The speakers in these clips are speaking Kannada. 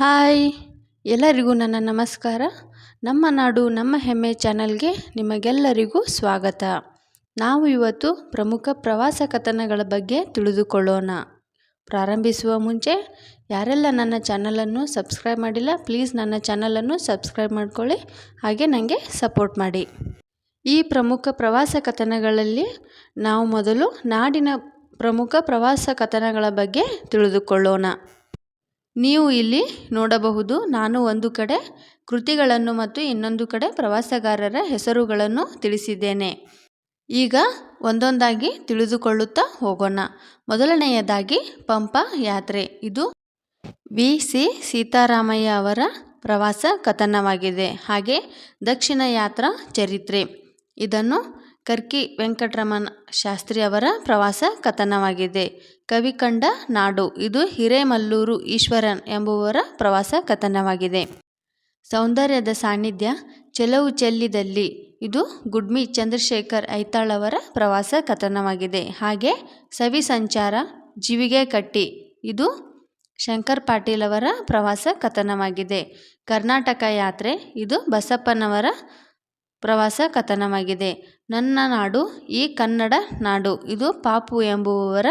ಹಾಯ್, ಎಲ್ಲರಿಗೂ ನನ್ನ ನಮಸ್ಕಾರ. ನಮ್ಮ ನಾಡು, ನಮ್ಮ ಹೆಮ್ಮೆ ಚಾನಲ್ಗೆ ನಿಮಗೆಲ್ಲರಿಗೂ ಸ್ವಾಗತ. ನಾವು ಇವತ್ತು ಪ್ರಮುಖ ಪ್ರವಾಸ ಕಥನಗಳ ಬಗ್ಗೆ ತಿಳಿದುಕೊಳ್ಳೋಣ. ಪ್ರಾರಂಭಿಸುವ ಮುಂಚೆ, ಯಾರೆಲ್ಲ ನನ್ನ ಚಾನಲನ್ನು ಸಬ್ಸ್ಕ್ರೈಬ್ ಮಾಡಿಲ್ಲ, ಪ್ಲೀಸ್ ನನ್ನ ಚಾನಲನ್ನು ಸಬ್ಸ್ಕ್ರೈಬ್ ಮಾಡ್ಕೊಳ್ಳಿ, ಹಾಗೆ ನನಗೆ ಸಪೋರ್ಟ್ ಮಾಡಿ. ಈ ಪ್ರಮುಖ ಪ್ರವಾಸ ಕಥನಗಳಲ್ಲಿ ನಾವು ಮೊದಲು ನಾಡಿನ ಪ್ರಮುಖ ಪ್ರವಾಸ ಕಥನಗಳ ಬಗ್ಗೆ ತಿಳಿದುಕೊಳ್ಳೋಣ. ನೀವು ಇಲ್ಲಿ ನೋಡಬಹುದು ನಾನು ಒಂದು ಕಡೆ ಕೃತಿಗಳನ್ನು ಮತ್ತು ಇನ್ನೊಂದು ಕಡೆ ಪ್ರವಾಸಗಾರರ ಹೆಸರುಗಳನ್ನು ತಿಳಿಸಿದ್ದೇನೆ. ಈಗ ಒಂದೊಂದಾಗಿ ತಿಳಿದುಕೊಳ್ಳುತ್ತಾ ಹೋಗೋಣ. ಮೊದಲನೆಯದಾಗಿ ಪಂಪ ಯಾತ್ರೆ. ಇದು ವಿ. ಸಿ. ಸೀತಾರಾಮಯ್ಯ ಅವರ ಪ್ರವಾಸ ಕಥನವಾಗಿದೆ. ಹಾಗೆ ದಕ್ಷಿಣ ಯಾತ್ರಾ ಚರಿತ್ರೆ. ಇದನ್ನು ಕರ್ಕಿ ವೆಂಕಟರಮಣ ಶಾಸ್ತ್ರಿ ಅವರ ಪ್ರವಾಸ ಕಥನವಾಗಿದೆ. ಕವಿ ಕಂಡ ನಾಡು, ಇದು ಹಿರೇಮಲ್ಲೂರು ಈಶ್ವರನ್ ಎಂಬುವರ ಪ್ರವಾಸ ಕಥನವಾಗಿದೆ. ಸೌಂದರ್ಯದ ಸಾನ್ನಿಧ್ಯ, ಚೆಲವು ಚೆಲ್ಲಿದಲ್ಲಿ, ಇದು ಗುಡ್ಮಿ ಚಂದ್ರಶೇಖರ್ ಐತಾಳ್ ಅವರ ಪ್ರವಾಸ ಕಥನವಾಗಿದೆ. ಹಾಗೆ ಸವಿ ಸಂಚಾರ, ಜೀವಿಗೆ ಕಟ್ಟಿ, ಇದು ಶಂಕರ್ ಪಾಟೀಲ್ ಅವರ ಪ್ರವಾಸ ಕಥನವಾಗಿದೆ. ಕರ್ನಾಟಕ ಯಾತ್ರೆ, ಇದು ಬಸಪ್ಪನವರ ಪ್ರವಾಸ ಕಥನವಾಗಿದೆ. ನನ್ನ ನಾಡು, ಈ ಕನ್ನಡ ನಾಡು, ಇದು ಪಾಪು ಎಂಬುವವರ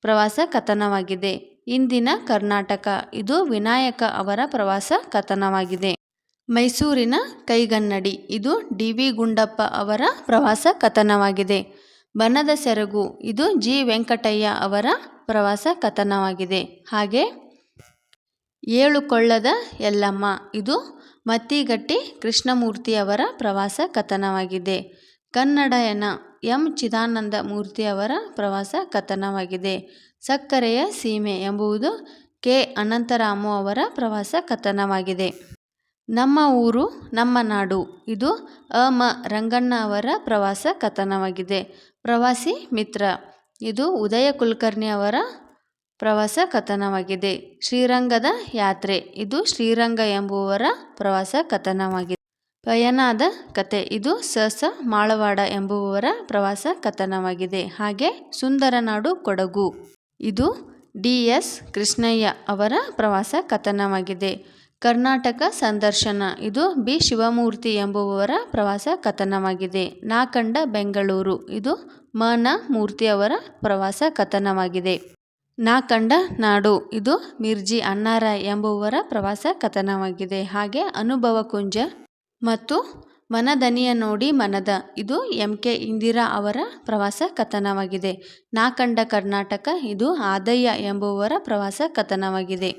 ಪ್ರವಾಸ ಕಥನವಾಗಿದೆ. ಇಂದಿನ ಕರ್ನಾಟಕ, ಇದು ವಿನಾಯಕ ಅವರ ಪ್ರವಾಸ ಕಥನವಾಗಿದೆ. ಮೈಸೂರಿನ ಕೈಗನ್ನಡಿ, ಇದು ಡಿ ವಿ ಗುಂಡಪ್ಪ ಅವರ ಪ್ರವಾಸ ಕಥನವಾಗಿದೆ. ಬನದ ಸೆರಗು, ಇದು ಜಿ ವೆಂಕಟಯ್ಯ ಅವರ ಪ್ರವಾಸ ಕಥನವಾಗಿದೆ. ಹಾಗೆ, ಏಳು ಕೊಳ್ಳದ ಯಲ್ಲಮ್ಮ, ಇದು ಮತ್ತಿಗಟ್ಟಿ ಕೃಷ್ಣಮೂರ್ತಿಯವರ ಪ್ರವಾಸ ಕಥನವಾಗಿದೆ. ಕನ್ನಡಯನ ಎಂ. ಚಿದಾನಂದ ಮೂರ್ತಿ ಅವರ ಪ್ರವಾಸ ಕಥನವಾಗಿದೆ. ಸಕ್ಕರೆಯ ಸೀಮೆ ಎಂಬುದು ಕೆ. ಅನಂತರಾಮು ಅವರ ಪ್ರವಾಸ ಕಥನವಾಗಿದೆ. ನಮ್ಮ ಊರು, ನಮ್ಮ ನಾಡು, ಇದು ಅ. ಮ. ರಂಗಣ್ಣ ಅವರ ಪ್ರವಾಸ ಕಥನವಾಗಿದೆ. ಪ್ರವಾಸಿ ಮಿತ್ರ, ಇದು ಉದಯ ಕುಲಕರ್ಣಿ ಅವರ ಪ್ರವಾಸ ಕಥನವಾಗಿದೆ. ಶ್ರೀರಂಗದ ಯಾತ್ರೆ. ಇದು ಶ್ರೀರಂಗ ಎಂಬುವರ ಪ್ರವಾಸ ಕಥನವಾಗಿದೆ. ಪಯನಾದ ಕತೆ. ಇದು ಸಸ ಮಾಳವಾಡ ಎಂಬುವವರ ಪ್ರವಾಸ ಕಥನವಾಗಿದೆ. ಹಾಗೆ ಸುಂದರನಾಡು ಕೊಡಗು. ಇದು ಡಿ ಎಸ್ ಕೃಷ್ಣಯ್ಯ ಅವರ ಪ್ರವಾಸ ಕಥನವಾಗಿದೆ. ಕರ್ನಾಟಕ ಸಂದರ್ಶನ. ಇದು ಬಿ ಶಿವಮೂರ್ತಿ ಎಂಬುವವರ ಪ್ರವಾಸ ಕಥನವಾಗಿದೆ. ನಾಕಂಡ ಬೆಂಗಳೂರು. ಇದು ಮ ನ ಮೂರ್ತಿ ಅವರ ಪ್ರವಾಸ ಕಥನವಾಗಿದೆ. ನಾ ಕಂಡ ನಾಡು, ಇದು ಮಿರ್ಜಿ ಅಣ್ಣಾರ ಎಂಬುವರ ಪ್ರವಾಸ ಕಥನವಾಗಿದೆ. ಹಾಗೆ ಅನುಭವ ಕುಂಜ ಮತ್ತು ಮನದನಿಯ ನೋಡಿ ಮನದ, ಇದು ಎಂ. ಕೆ. ಇಂದಿರಾ ಅವರ ಪ್ರವಾಸ ಕಥನವಾಗಿದೆ. ನಾ ಕಂಡ ಕರ್ನಾಟಕ, ಇದು ಆದಯ್ಯ ಎಂಬುವರ ಪ್ರವಾಸ ಕಥನವಾಗಿದೆ.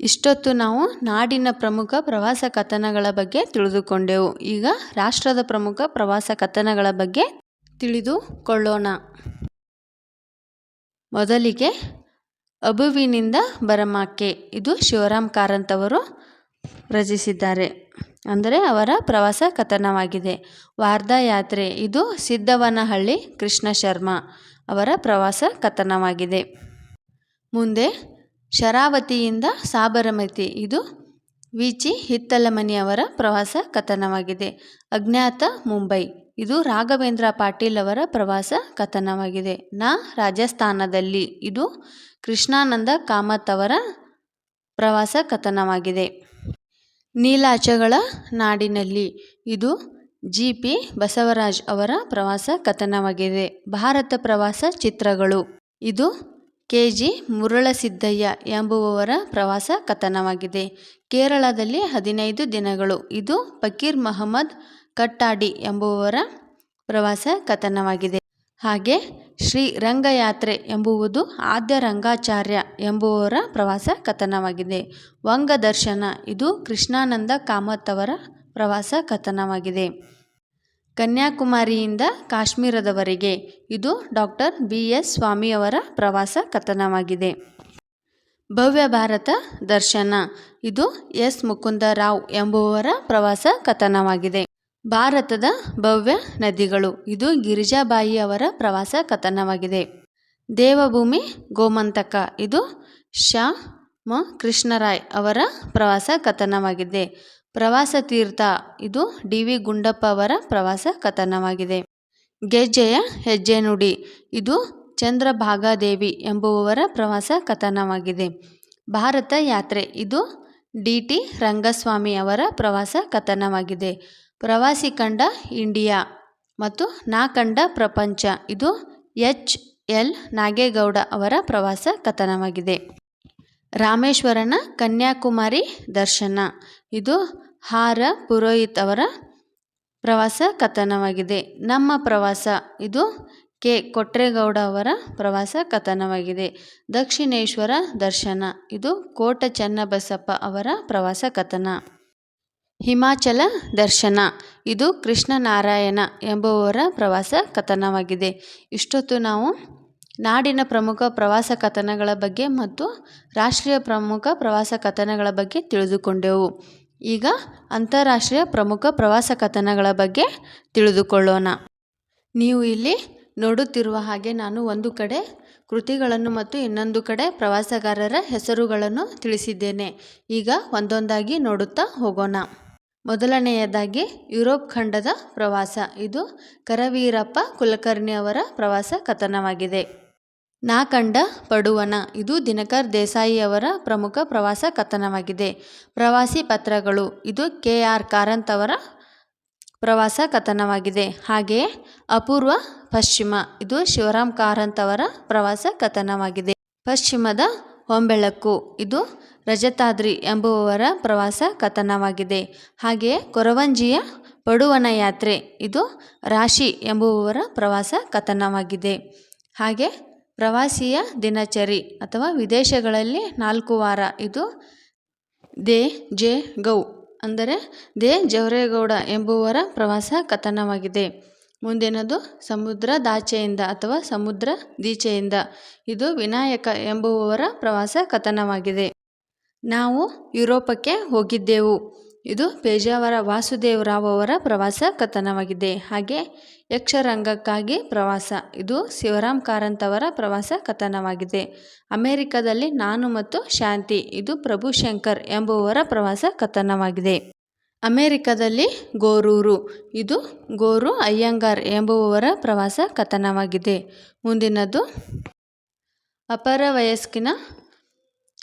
ಇಷ್ಟೊತ್ತು ನಾವು ನಾಡಿನ ಪ್ರಮುಖ ಪ್ರವಾಸ ಕಥನಗಳ ಬಗ್ಗೆ ತಿಳಿದುಕೊಂಡೆವು. ಈಗ ರಾಷ್ಟ್ರದ ಪ್ರಮುಖ ಪ್ರವಾಸ ಕಥನಗಳ ಬಗ್ಗೆ ತಿಳಿದುಕೊಳ್ಳೋಣ. ಮೊದಲಿಗೆ ಅಬುವಿನಿಂದ ಬರಮಾಕೆ ಇದು ಶಿವರಾಮ್ ಕಾರಂತ್ ಅವರು ರಚಿಸಿದ್ದಾರೆ. ಅಂದರೆ ಅವರ ಪ್ರವಾಸ ಕಥನವಾಗಿದೆ. ವಾರ್ಧಾ ಯಾತ್ರೆ. ಇದು ಸಿದ್ದವನಹಳ್ಳಿ ಕೃಷ್ಣ ಶರ್ಮಾ ಅವರ ಪ್ರವಾಸ ಕಥನವಾಗಿದೆ. ಮುಂದೆ ಶರಾವತಿಯಿಂದ ಸಾಬರಮತಿ. ಇದು ವಿಚಿ ಹಿತ್ತಲಮನಿ ಅವರ ಪ್ರವಾಸ ಕಥನವಾಗಿದೆ. ಅಜ್ಞಾತ ಮುಂಬೈ. ಇದು ರಾಘವೇಂದ್ರ ಪಾಟೀಲ್ ಅವರ ಪ್ರವಾಸ ಕಥನವಾಗಿದೆ. ನ ರಾಜಸ್ಥಾನದಲ್ಲಿ ಇದು ಕೃಷ್ಣಾನಂದ ಕಾಮತ್ ಅವರ ಪ್ರವಾಸ ಕಥನವಾಗಿದೆ. ನೀಲಾಚಗಳ ನಾಡಿನಲ್ಲಿ ಇದು ಜಿ. ಪಿ. ಬಸವರಾಜ್ ಅವರ ಪ್ರವಾಸ ಕಥನವಾಗಿದೆ. ಭಾರತ ಪ್ರವಾಸ ಚಿತ್ರಗಳು. ಇದು ಕೆ ಜಿ ಮುರಳಸಿದ್ದಯ್ಯ ಎಂಬುವವರ ಪ್ರವಾಸ ಕಥನವಾಗಿದೆ. ಕೇರಳದಲ್ಲಿ ಹದಿನೈದು ದಿನಗಳು. ಇದು ಫಕೀರ್ ಮಹಮ್ಮದ್ ಕಟ್ಟಾಡಿ ಎಂಬುವವರ ಪ್ರವಾಸ ಕಥನವಾಗಿದೆ. ಹಾಗೆ ಶ್ರೀ ರಂಗಯಾತ್ರೆ ಎಂಬುವುದು ಆದ್ಯ ರಂಗಾಚಾರ್ಯ ಎಂಬುವವರ ಪ್ರವಾಸ ಕಥನವಾಗಿದೆ. ವಂಗದರ್ಶನ. ಇದು ಕೃಷ್ಣಾನಂದ ಕಾಮತ್ ಅವರ ಪ್ರವಾಸ ಕಥನವಾಗಿದೆ. ಕನ್ಯಾಕುಮಾರಿಯಿಂದ ಕಾಶ್ಮೀರದವರೆಗೆ ಇದು ಡಾಕ್ಟರ್ ಬಿ ಎಸ್ ಸ್ವಾಮಿಯವರ ಪ್ರವಾಸ ಕಥನವಾಗಿದೆ. ಭವ್ಯ ಭಾರತ ದರ್ಶನ. ಇದು ಎಸ್. ಮುಕುಂದ ರಾವ್ ಎಂಬುವವರ ಪ್ರವಾಸ ಕಥನವಾಗಿದೆ. ಭಾರತದ ಭವ್ಯ ನದಿಗಳು. ಇದು ಗಿರಿಜಾಬಾಯಿ ಅವರ ಪ್ರವಾಸ ಕಥನವಾಗಿದೆ. ದೇವಭೂಮಿ ಗೋಮಂತಕ. ಇದು ಶಾ ಮ ಕೃಷ್ಣರಾಯ್ ಅವರ ಪ್ರವಾಸ ಕಥನವಾಗಿದೆ. ಪ್ರವಾಸ ತೀರ್ಥ. ಇದು ಡಿ ವಿ ಗುಂಡಪ್ಪ ಅವರ ಪ್ರವಾಸ ಕಥನವಾಗಿದೆ. ಗೆಜ್ಜೆಯ ಹೆಜ್ಜೆ ನುಡಿ. ಇದು ಚಂದ್ರಭಾಗಾದೇವಿ ಎಂಬುವವರ ಪ್ರವಾಸ ಕಥನವಾಗಿದೆ. ಭಾರತ ಯಾತ್ರೆ. ಇದು ಡಿ ಟಿ ರಂಗಸ್ವಾಮಿ ಅವರ ಪ್ರವಾಸ ಕಥನವಾಗಿದೆ. ಪ್ರವಾಸಿ ಕಂಡ ಇಂಡಿಯಾ ಮತ್ತು ನಾ ಕಂಡ ಪ್ರಪಂಚ. ಇದು ಎಚ್ ಎಲ್ ನಾಗೇಗೌಡ ಅವರ ಪ್ರವಾಸ ಕಥನವಾಗಿದೆ. ರಾಮೇಶ್ವರನ ಕನ್ಯಾಕುಮಾರಿ ದರ್ಶನ. ಇದು ಹಾರ ಪುರೋಹಿತ್ ಅವರ ಪ್ರವಾಸ ಕಥನವಾಗಿದೆ. ನಮ್ಮ ಪ್ರವಾಸ ಇದು ಕೆ. ಕೊಟ್ರೇಗೌಡ ಅವರ ಪ್ರವಾಸ ಕಥನವಾಗಿದೆ. ದಕ್ಷಿಣೇಶ್ವರ ದರ್ಶನ, ಇದು ಕೋಟ ಚನ್ನಬಸಪ್ಪ ಅವರ ಪ್ರವಾಸ ಕಥನ. ಹಿಮಾಚಲ ದರ್ಶನ, ಇದು ಕೃಷ್ಣನಾರಾಯಣ ಎಂಬುವವರ ಪ್ರವಾಸ ಕಥನವಾಗಿದೆ. ಇಷ್ಟೊತ್ತು ನಾವು ನಾಡಿನ ಪ್ರಮುಖ ಪ್ರವಾಸ ಕಥನಗಳ ಬಗ್ಗೆ ಮತ್ತು ರಾಷ್ಟ್ರೀಯ ಪ್ರಮುಖ ಪ್ರವಾಸ ಕಥನಗಳ ಬಗ್ಗೆ ತಿಳಿದುಕೊಂಡೆವು. ಈಗ ಅಂತಾರಾಷ್ಟ್ರೀಯ ಪ್ರಮುಖ ಪ್ರವಾಸ ಕಥನಗಳ ಬಗ್ಗೆ ತಿಳಿದುಕೊಳ್ಳೋಣ. ನೀವು ಇಲ್ಲಿ ನೋಡುತ್ತಿರುವ ಹಾಗೆ ನಾನು ಒಂದು ಕಡೆ ಕೃತಿಗಳನ್ನು ಮತ್ತು ಇನ್ನೊಂದು ಕಡೆ ಪ್ರವಾಸಗಾರರ ಹೆಸರುಗಳನ್ನು ತಿಳಿಸಿದ್ದೇನೆ. ಈಗ ಒಂದೊಂದಾಗಿ ನೋಡುತ್ತಾ ಹೋಗೋಣ. ಮೊದಲನೆಯದಾಗಿ ಯುರೋಪ್ ಖಂಡದ ಪ್ರವಾಸ. ಇದು ಕರವೀರಪ್ಪ ಕುಲಕರ್ಣಿ ಅವರ ಪ್ರವಾಸ ಕಥನವಾಗಿದೆ. ನಾ ಕಂಡ ಪಡುವನ. ಇದು ದಿನಕರ್ ದೇಸಾಯಿಯವರ ಪ್ರಮುಖ ಪ್ರವಾಸ ಕಥನವಾಗಿದೆ. ಪ್ರವಾಸಿ ಪತ್ರಗಳು. ಇದು ಕೆ ಆರ್ ಕಾರಂತ್ ಅವರ ಪ್ರವಾಸ ಕಥನವಾಗಿದೆ. ಹಾಗೆಯೇ ಅಪೂರ್ವ ಪಶ್ಚಿಮ. ಇದು ಶಿವರಾಮ್ ಕಾರಂತ್ ಅವರ ಪ್ರವಾಸ ಕಥನವಾಗಿದೆ. ಪಶ್ಚಿಮದ ಹೊಂಬೆಳಕು. ಇದು ರಜತಾದ್ರಿ ಎಂಬುವವರ ಪ್ರವಾಸ ಕಥನವಾಗಿದೆ. ಹಾಗೆಯೇ ಕೊರವಂಜಿಯ ಪಡುವನ ಯಾತ್ರೆ. ಇದು ರಾಶಿ ಎಂಬುವವರ ಪ್ರವಾಸ ಕಥನವಾಗಿದೆ. ಹಾಗೆ ಪ್ರವಾಸಿಯ ದಿನಚರಿ ಅಥವಾ ವಿದೇಶಗಳಲ್ಲಿ ನಾಲ್ಕು ವಾರ. ಇದು ದೇ ಜೆ ಗೌ ಅಂದರೆ ದೇ ಜವರೇಗೌಡ ಎಂಬುವರ ಪ್ರವಾಸ ಕಥನವಾಗಿದೆ. ಮುಂದಿನದು ಸಮುದ್ರ ದಾಚೆಯಿಂದ ಅಥವಾ ಸಮುದ್ರ ದೀಚೆಯಿಂದ. ಇದು ವಿನಾಯಕ ಎಂಬುವವರ ಪ್ರವಾಸ ಕಥನವಾಗಿದೆ. ನಾವು ಯುರೋಪಕ್ಕೆ ಹೋಗಿದ್ದೆವು. ಇದು ಪೇಜಾವರ ವಾಸುದೇವ್ ರಾವ್ ಅವರ ಪ್ರವಾಸ ಕಥನವಾಗಿದೆ. ಹಾಗೆ ಯಕ್ಷರಂಗಕ್ಕಾಗಿ ಪ್ರವಾಸ. ಇದು ಶಿವರಾಮ್ ಕಾರಂತ್ ಅವರ ಪ್ರವಾಸ ಕಥನವಾಗಿದೆ. ಅಮೆರಿಕದಲ್ಲಿ ನಾನು ಮತ್ತು ಶಾಂತಿ, ಇದು ಪ್ರಭು ಶಂಕರ್ ಎಂಬುವವರ ಪ್ರವಾಸ ಕಥನವಾಗಿದೆ. ಅಮೆರಿಕದಲ್ಲಿ ಗೋರೂರು, ಇದು ಗೋರು ಅಯ್ಯಂಗಾರ್ ಎಂಬುವವರ ಪ್ರವಾಸ ಕಥನವಾಗಿದೆ. ಮುಂದಿನದು ಅಪರ ವಯಸ್ಕಿನ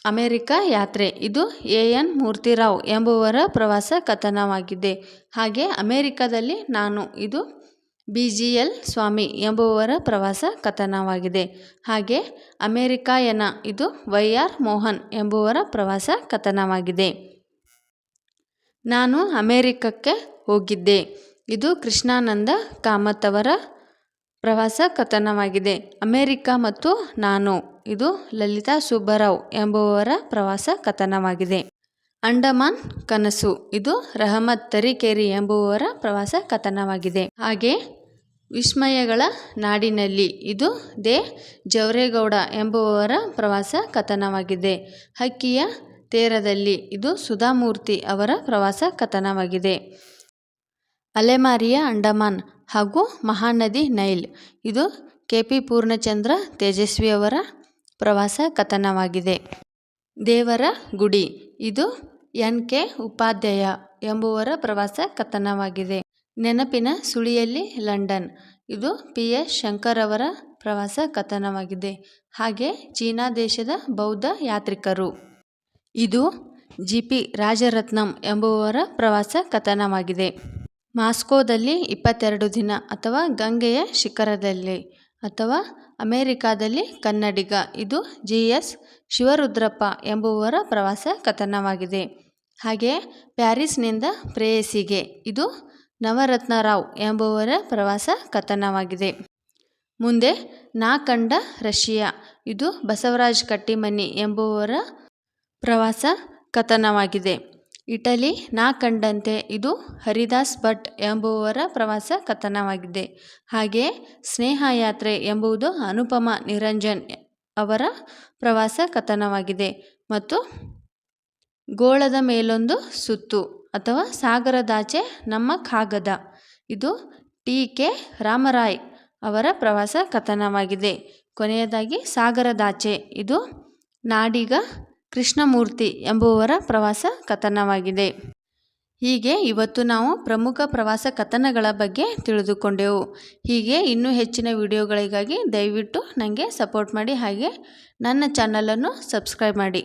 ಅಮೆರಿಕ ಯಾತ್ರೆ. ಇದು ಎ ಎನ್ ಮೂರ್ತಿರಾವ್ ಎಂಬುವರ ಪ್ರವಾಸ ಕಥನವಾಗಿದೆ. ಹಾಗೆ ಅಮೆರಿಕದಲ್ಲಿ ನಾನು, ಇದು ಬಿ ಜಿ ಎಲ್ ಸ್ವಾಮಿ ಎಂಬುವರ ಪ್ರವಾಸ ಕಥನವಾಗಿದೆ. ಹಾಗೆ ಅಮೆರಿಕಾಯನ, ಇದು ವೈ ಆರ್ ಮೋಹನ್ ಎಂಬುವರ ಪ್ರವಾಸ ಕಥನವಾಗಿದೆ. ನಾನು ಅಮೇರಿಕಕ್ಕೆ ಹೋಗಿದ್ದೆ. ಇದು ಕೃಷ್ಣಾನಂದ ಕಾಮತ್ ಅವರ ಪ್ರವಾಸ ಕಥನವಾಗಿದೆ. ಅಮೇರಿಕ ಮತ್ತು ನಾನು ಇದು ಲಲಿತಾ ಸುಬ್ಬರಾವ್ ಎಂಬುವವರ ಪ್ರವಾಸ ಕಥನವಾಗಿದೆ. ಅಂಡಮಾನ್ ಕನಸು, ಇದು ರಹಮತ್ ತರೀಕೆರಿ ಎಂಬುವವರ ಪ್ರವಾಸ ಕಥನವಾಗಿದೆ. ಹಾಗೆ ವಿಸ್ಮಯಗಳ ನಾಡಿನಲ್ಲಿ, ಇದು ದೇ ಜವರೇಗೌಡ ಎಂಬುವವರ ಪ್ರವಾಸ ಕಥನವಾಗಿದೆ. ಹಕ್ಕಿಯ ತೇರದಲ್ಲಿ, ಇದು ಸುಧಾಮೂರ್ತಿ ಅವರ ಪ್ರವಾಸ ಕಥನವಾಗಿದೆ. ಅಲೆಮಾರಿಯ ಅಂಡಮಾನ್ ಹಾಗೂ ಮಹಾನದಿ ನೈಲ್, ಇದು ಕೆ ಪಿ ಪೂರ್ಣಚಂದ್ರ ತೇಜಸ್ವಿಯವರ ಪ್ರವಾಸ ಕಥನವಾಗಿದೆ. ದೇವರ ಗುಡಿ. ಇದು ಎನ್ ಕೆ ಉಪಾಧ್ಯಾಯ ಎಂಬುವರ ಪ್ರವಾಸ ಕಥನವಾಗಿದೆ. ನೆನಪಿನ ಸುಳಿಯಲ್ಲಿ ಲಂಡನ್. ಇದು ಪಿ ಎಸ್ ಶಂಕರ್ ಅವರ ಪ್ರವಾಸ ಕಥನವಾಗಿದೆ. ಹಾಗೆ ಚೀನಾ ದೇಶದ ಬೌದ್ಧ ಯಾತ್ರಿಕರು. ಇದು ಜಿ ಪಿ ರಾಜರತ್ನಂ ಎಂಬುವರ ಪ್ರವಾಸ ಕಥನವಾಗಿದೆ. ಮಾಸ್ಕೋದಲ್ಲಿ ಇಪ್ಪತ್ತೆರಡು ದಿನ ಅಥವಾ ಗಂಗೆಯ ಶಿಖರದಲ್ಲಿ. ಅಥವಾ ಅಮೇರಿಕಾದಲ್ಲಿ ಕನ್ನಡಿಗ. ಇದು ಜಿ ಎಸ್ ಶಿವರುದ್ರಪ್ಪ ಎಂಬುವರ ಪ್ರವಾಸ ಕಥನವಾಗಿದೆ. ಹಾಗೆ ಪ್ಯಾರಿಸ್ನಿಂದ ಪ್ರೇಯಸಿಗೆ. ಇದು ನವರತ್ನರಾವ್ ಎಂಬುವರ ಪ್ರವಾಸ ಕಥನವಾಗಿದೆ. ಮುಂದೆ ನಾ ಕಂಡ ರಶಿಯಾ ಇದು ಬಸವರಾಜ್ ಕಟ್ಟಿಮನಿ ಎಂಬುವರ ಪ್ರವಾಸ ಕಥನವಾಗಿದೆ. ಇಟಲಿ ನಾ ಕಂಡಂತೆ ಇದು ಹರಿದಾಸ್ ಭಟ್ ಎಂಬುವರ ಪ್ರವಾಸ ಕಥನವಾಗಿದೆ. ಹಾಗೆ ಸ್ನೇಹ ಯಾತ್ರೆ ಎಂಬುದು ಅನುಪಮ ನಿರಂಜನ್ ಅವರ ಪ್ರವಾಸ ಕಥನವಾಗಿದೆ ಮತ್ತು ಗೋಳದ ಮೇಲೊಂದು ಸುತ್ತು ಅಥವಾ ಸಾಗರದಾಚೆ ನಮ್ಮ ಕಾಗದ. ಇದು ಟಿ ಕೆ ರಾಮರಾಯ್ ಅವರ ಪ್ರವಾಸ ಕಥನವಾಗಿದೆ. ಕೊನೆಯದಾಗಿ ಸಾಗರದಾಚೆ ಇದು ನಾಡಿಗ ಕೃಷ್ಣಮೂರ್ತಿ ಎಂಬುವರ ಪ್ರವಾಸ ಕಥನವಾಗಿದೆ. ಹೀಗೆ ಇವತ್ತು ನಾವು ಪ್ರಮುಖ ಪ್ರವಾಸ ಕಥನಗಳ ಬಗ್ಗೆ ತಿಳಿದುಕೊಂಡೆವು. ಹೀಗೆ ಇನ್ನೂ ಹೆಚ್ಚಿನ ವಿಡಿಯೋಗಳಿಗಾಗಿ ದಯವಿಟ್ಟು ನನಗೆ ಸಪೋರ್ಟ್ ಮಾಡಿ ಹಾಗೆ ನನ್ನ ಚಾನಲನ್ನು ಸಬ್ಸ್ಕ್ರೈಬ್ ಮಾಡಿ.